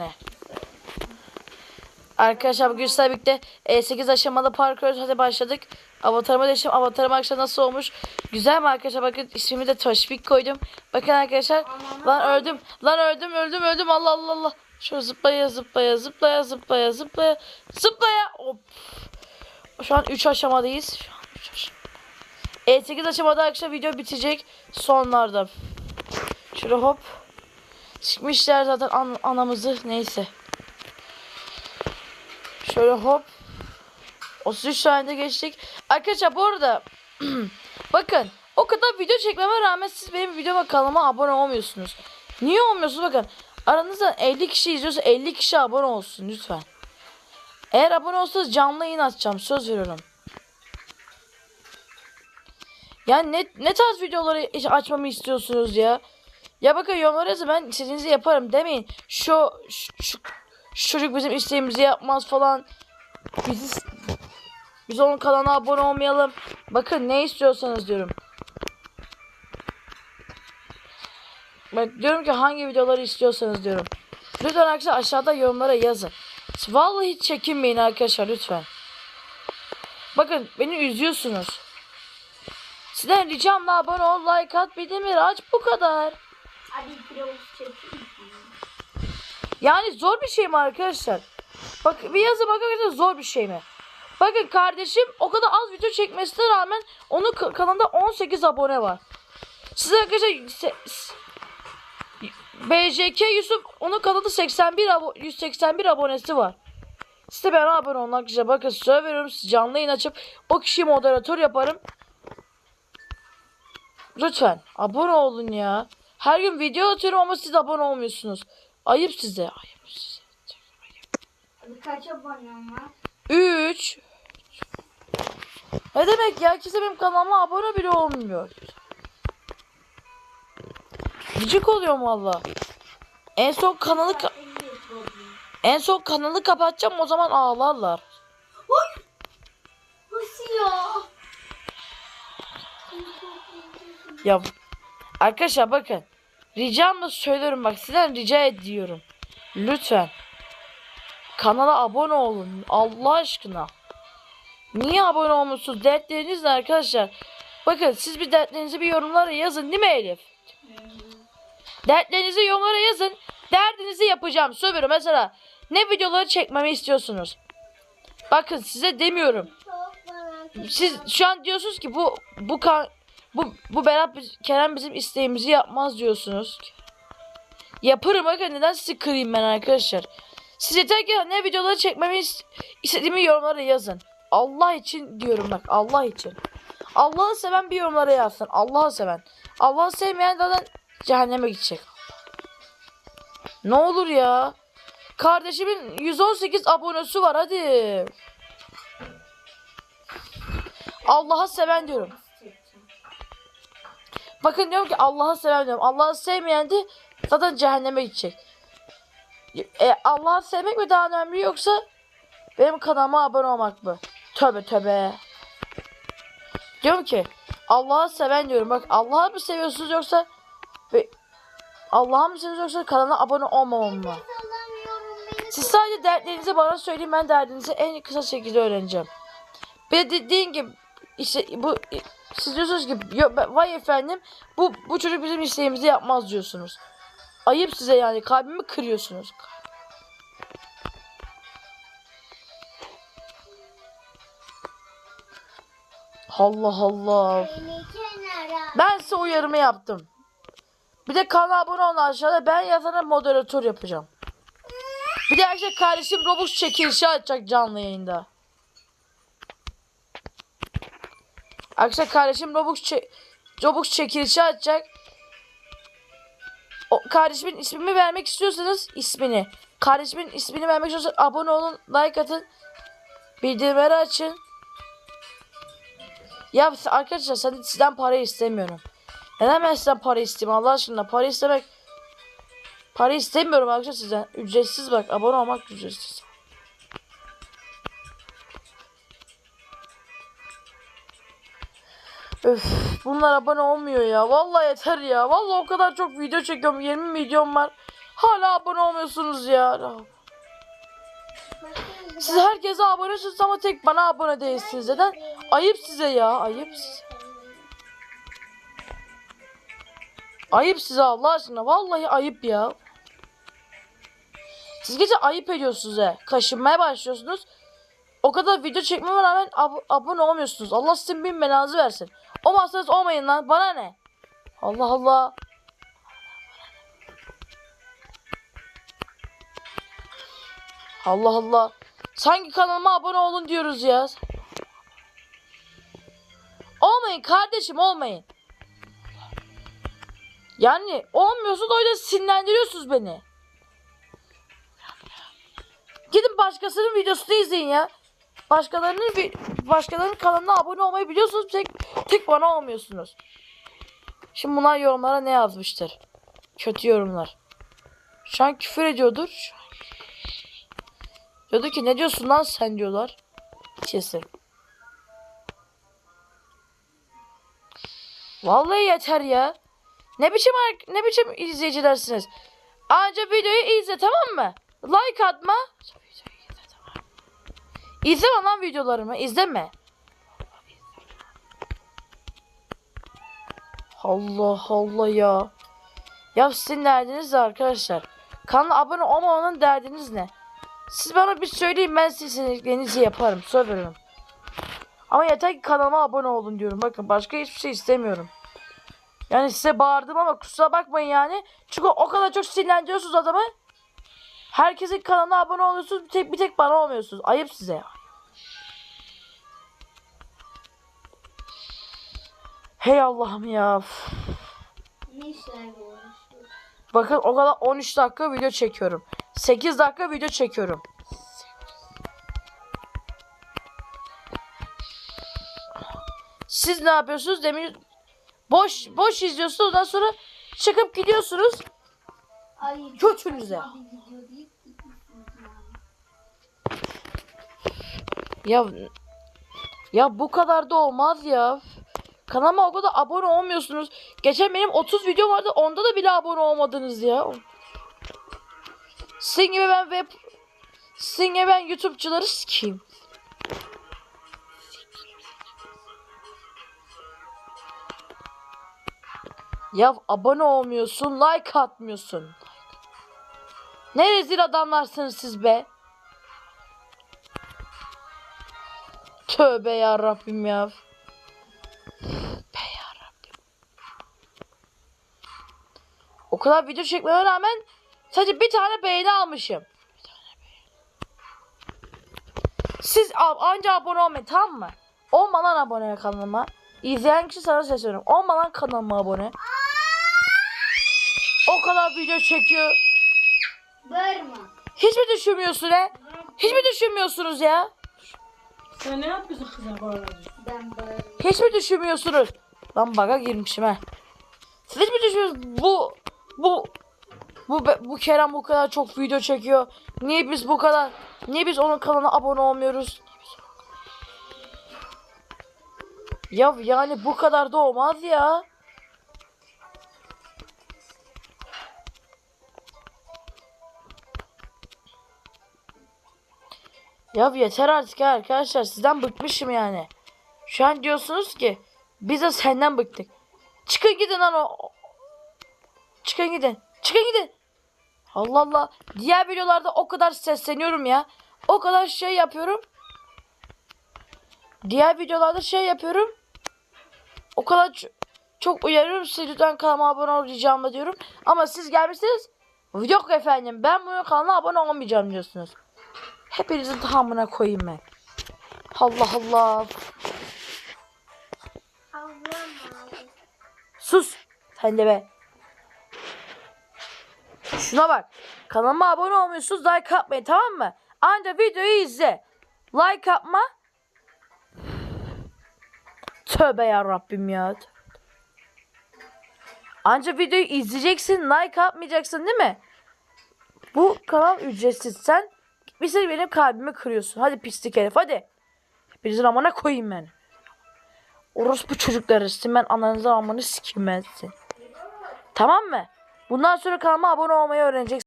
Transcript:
Ne? Arkadaşlar bugün sizlerle birlikte e, 8 aşamalı parkur hadi başladık. Avatarıma değiştim. Avatarım arkadaşlar nasıl olmuş? Güzel mi arkadaşlar? Bakın ismimi de Toşbik koydum. Bakın arkadaşlar. Lan öldüm. Lan öldüm öldüm öldüm. Allah Allah Allah. Şöyle zıplaya zıplaya zıplaya zıplaya zıplaya zıplaya. Hop. Şu an 3 aşamadayız. Şu an 3 aşama. E 8 aşamada arkadaşlar video bitecek. Sonlarda. Şöyle hop. Çıkmışlar zaten an- anamızı neyse. Şöyle hop. 33 saniyede geçtik. Arkadaşlar bu arada bakın o kadar video çekmeme rağmen siz benim videoma kanalıma abone olmuyorsunuz. Niye olmuyorsunuz bakın. Aranızda 50 kişi izliyorsa 50 kişi abone olsun lütfen. Eğer abone olsanız canlı yayın açacağım söz veriyorum. Yani ne, ne tarz videoları açmamı istiyorsunuz ya? Ya bakın yorumlara yazın ben istediğinizi yaparım demeyin. Şu, şu, şu, çocuk bizim isteğimizi yapmaz falan. Biz, biz onun kanalına abone olmayalım. Bakın ne istiyorsanız diyorum. Ben diyorum ki hangi videoları istiyorsanız diyorum. Lütfen arkadaşlar aşağıda yorumlara yazın. Vallahi çekinmeyin arkadaşlar lütfen. Bakın beni üzüyorsunuz. Sizden ricam da abone ol, like at, bildirimleri aç bu kadar. Yani zor bir şey mi arkadaşlar? Bak bir yazın bakın arkadaşlar zor bir şey mi? Bakın kardeşim o kadar az video çekmesine rağmen onun ka- kanalında 18 abone var. Size arkadaşlar BJK Yusuf onun kanalında 81 abo 181 abonesi var. Siz de bana abone olun arkadaşlar. Bakın söz veriyorum size canlı yayın açıp o kişiyi moderatör yaparım. Lütfen abone olun ya. Her gün video atıyorum ama siz abone olmuyorsunuz. Ayıp size. Ayıp size. Kaç abonem var? 3 Ne demek ya? Kimse benim kanalıma abone bile olmuyor. Gıcık oluyorum valla. En son kanalı ka- en son kanalı kapatacağım o zaman ağlarlar. Nasıl ya? Ya arkadaşlar bakın. Ricamla söylüyorum bak sizden rica ediyorum. Lütfen. Kanala abone olun. Allah aşkına. Niye abone olmuyorsunuz? Dertleriniz ne arkadaşlar? Bakın siz bir dertlerinizi bir yorumlara yazın değil mi Elif? Dertlerinizi yorumlara yazın. Derdinizi yapacağım. Söylüyorum mesela. Ne videoları çekmemi istiyorsunuz? Bakın size demiyorum. Siz şu an diyorsunuz ki bu bu kan bu bu Berat Kerem bizim isteğimizi yapmaz diyorsunuz. Yaparım bakın neden sizi kırayım ben arkadaşlar. Siz yeter ki ne videoları çekmemi is- istediğimi yorumlara yazın. Allah için diyorum bak Allah için. Allah'ı seven bir yorumlara yazsın. Allah'ı seven. Allah'ı sevmeyen zaten cehenneme gidecek. Ne olur ya. Kardeşimin 118 abonesi var hadi. Allah'ı seven diyorum. Bakın diyorum ki Allah'ı seven diyorum. Allah'ı sevmeyen de zaten cehenneme gidecek. E, Allah'ı sevmek mi daha önemli yoksa benim kanalıma abone olmak mı? Tövbe tövbe. Diyorum ki Allah'ı seven diyorum. Bak Allah'ı mı seviyorsunuz yoksa Allah'ı mı seviyorsunuz yoksa kanala abone olmamam mı? Siz sadece dertlerinizi bana söyleyin ben derdinizi en kısa şekilde öğreneceğim. Bir de dediğin gibi işte bu siz diyorsunuz ki "Yo, ben- vay efendim bu bu çocuk bizim isteğimizi yapmaz diyorsunuz. Ayıp size yani kalbimi kırıyorsunuz. Allah Allah. Ben size uyarımı yaptım. Bir de kanala abone olun aşağıda. Ben yazana moderatör yapacağım. Bir de arkadaşlar kardeşim Robux çekilişi açacak canlı yayında. Arkadaşlar kardeşim Robux, çe Robux çekilişi açacak. O kardeşimin ismini vermek istiyorsanız ismini. Kardeşimin ismini vermek istiyorsanız abone olun, like atın. Bildirimleri açın. Ya arkadaşlar sen, sizden para istemiyorum. Neden ben sizden para isteyeyim Allah aşkına? Para istemek... Para istemiyorum arkadaşlar sizden. Ücretsiz bak. Abone olmak ücretsiz. Öf, bunlar abone olmuyor ya. Vallahi yeter ya. Vallahi o kadar çok video çekiyorum. 20 milyon var. Hala abone olmuyorsunuz ya. Siz herkese abonesiniz ama tek bana abone değilsiniz. Neden? Ayıp size ya. Ayıp size. Ayıp size Allah aşkına. Vallahi ayıp ya. Siz gece ayıp ediyorsunuz he. Kaşınmaya başlıyorsunuz. O kadar video çekmeme rağmen ab- abone olmuyorsunuz. Allah sizin bin belanızı versin. Olmazsanız olmayın lan. Bana ne? Allah Allah. Allah Allah. Sanki kanalıma abone olun diyoruz ya. Olmayın kardeşim olmayın. Yani olmuyorsunuz öyle sinirlendiriyorsunuz beni. Gidin başkasının videosunu izleyin ya. Başkalarının başkalarının kanalına abone olmayı biliyorsunuz. Tek, tek bana olmuyorsunuz. Şimdi bunlar yorumlara ne yazmıştır? Kötü yorumlar. Şu an küfür ediyordur. Diyordu ki ne diyorsun lan sen diyorlar. Kesin. Vallahi yeter ya. Ne biçim ne biçim izleyicilersiniz? Anca videoyu izle tamam mı? Like atma. İzleme lan videolarımı. izleme. Allah Allah ya. Ya sizin derdiniz ne arkadaşlar? Kanala abone olmamanın derdiniz ne? Siz bana bir söyleyin ben sizin istediklerinizi yaparım. Söz. Ama yeter ki kanalıma abone olun diyorum. Bakın başka hiçbir şey istemiyorum. Yani size bağırdım ama kusura bakmayın yani. Çünkü o kadar çok sinirlendiriyorsunuz adamı. Herkesin kanalına abone oluyorsunuz. Bir tek, bir tek bana olmuyorsunuz. Ayıp size ya. Hey Allah'ım ya. Bakın o kadar 13 dakika video çekiyorum. 8 dakika video çekiyorum. Siz ne yapıyorsunuz? Demin boş boş izliyorsunuz. Ondan sonra çıkıp gidiyorsunuz. Götünüze. Ya ya bu kadar da olmaz ya. Kanalıma o kadar abone olmuyorsunuz. Geçen benim 30 video vardı. Onda da bile abone olmadınız ya. Sizin gibi ben web sizin gibi ben YouTube'cuları sikeyim. Ya abone olmuyorsun, like atmıyorsun. Ne rezil adamlarsınız siz be. Tövbe ya Rabbim ya. Be ya Rabbim. O kadar video çekmeme rağmen sadece bir tane beğeni almışım. Siz ab- anca abone olmayın tamam mı? Olma lan abone kanalıma. İzleyen kişi sana sesleniyorum. Olma lan kanalıma abone. O kadar video çekiyor. Bağırma. Hiç mi düşünmüyorsun he? Hiç mi düşünmüyorsunuz ya? Sen ne yapıyorsun kıza arada? Ben bağırma. Hiç mi düşünmüyorsunuz? Lan baga girmişim he. Siz hiç mi düşünüyorsunuz? Bu bu bu bu Kerem bu kadar çok video çekiyor. Niye biz bu kadar niye biz onun kanalına abone olmuyoruz? Ya yani bu kadar da olmaz ya. Ya yeter artık ya arkadaşlar. Sizden bıkmışım yani. Şu an diyorsunuz ki biz de senden bıktık. Çıkın gidin lan o. Çıkın gidin. Çıkın gidin. Allah Allah. Diğer videolarda o kadar sesleniyorum ya. O kadar şey yapıyorum. Diğer videolarda şey yapıyorum. O kadar çok uyarıyorum sizi lütfen kanalıma abone ol ricam diyorum. Ama siz gelmişsiniz. Yok efendim ben bu kanala abone olmayacağım diyorsunuz. Hepinizin tamamına koyayım ben. Allah Allah. Sus. Sen de be. Şuna bak. Kanalıma abone olmuyorsunuz. Like atmayın tamam mı? Anca videoyu izle. Like atma. Tövbe ya Rabbim ya. Anca videoyu izleyeceksin. Like atmayacaksın değil mi? Bu kanal ücretsiz. Sen gitmişsin benim kalbimi kırıyorsun. Hadi pislik herif hadi. Hepinizin amına koyayım ben. Orospu çocukları sizin ben ananızın amanı sikeyim ben sizin. Tamam mı? Bundan sonra kanalıma abone olmayı öğreneceksiniz.